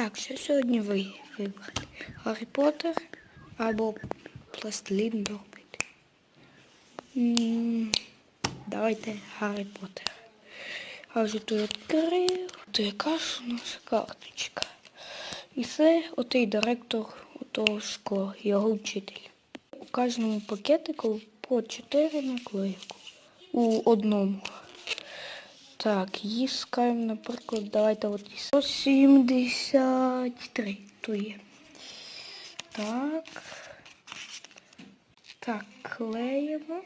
Так, що сьогодні ви вибрати? Гаррі Поттер або пластилін робити? М, Давайте Гаррі Поттер. А вже тут відкрив. То яка ж нас карточка? І це отий директор отого школи, його вчитель. У кожному пакетику по 4 наклейку. У одному. Так, їскаємо, наприклад, давайте от 173. То є. Так. Так, клеїмо.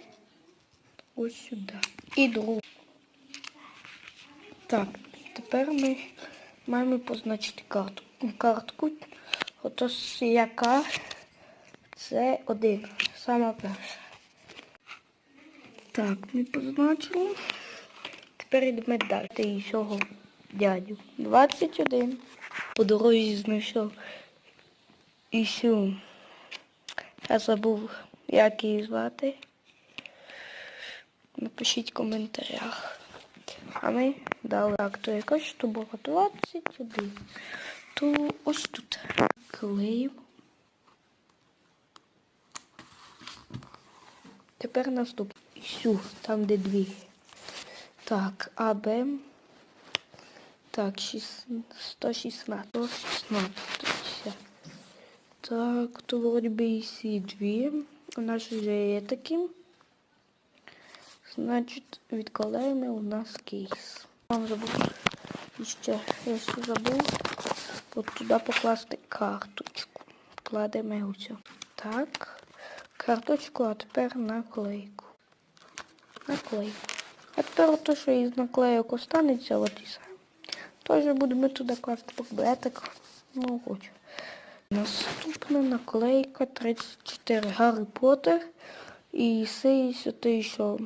Ось сюди. І другу. Так, тепер ми маємо позначити карту. Картку. Ото яка це один. Сама перша. Так, ми позначили. Йдемо далі. І цього дядю. 21. По дорозі знайшов Ісю. Я забув, як її звати. Напишіть в коментарях. А ми дали так, то якась що було 21. То ось тут. Клеїмо. Тепер наступне. Ісю, там де дві. Так, АБ. Так, 116. 116. Так, вроді би і ці дві. У нас вже є такі. Значить, відкладаємо у нас кейс. Вам забув. Ще, я ще забув. От туди покласти карточку. Кладемо все. Так. Карточку, а тепер наклейку. Наклейку. А тепер те, що із наклейок останеться, от і все. Теж будемо туди класти пакетик. Ну, хочу. Наступна наклейка 34 Гаррі Поттер. І сей той, що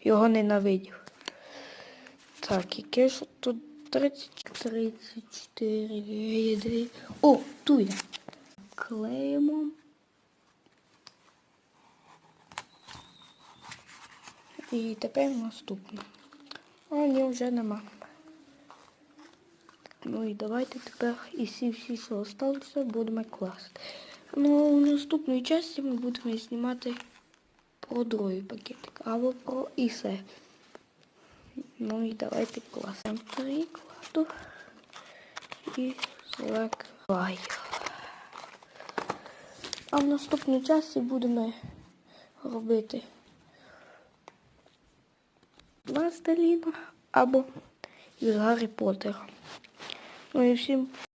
його ненавидів. Так, яке ж тут 30, 34 віди. О, ту я. Клеїмо. І тепер наступне. А ні, вже нема. Ну і давайте тепер і всі всі, що залишилися, будемо класти. Ну, в наступній часті ми будемо знімати про другий пакетик, або про ісе. Ну і давайте класимо прикладу і закриваю. А в наступній часті будемо робити пластилін або із Гаррі Поттера. Ну і всім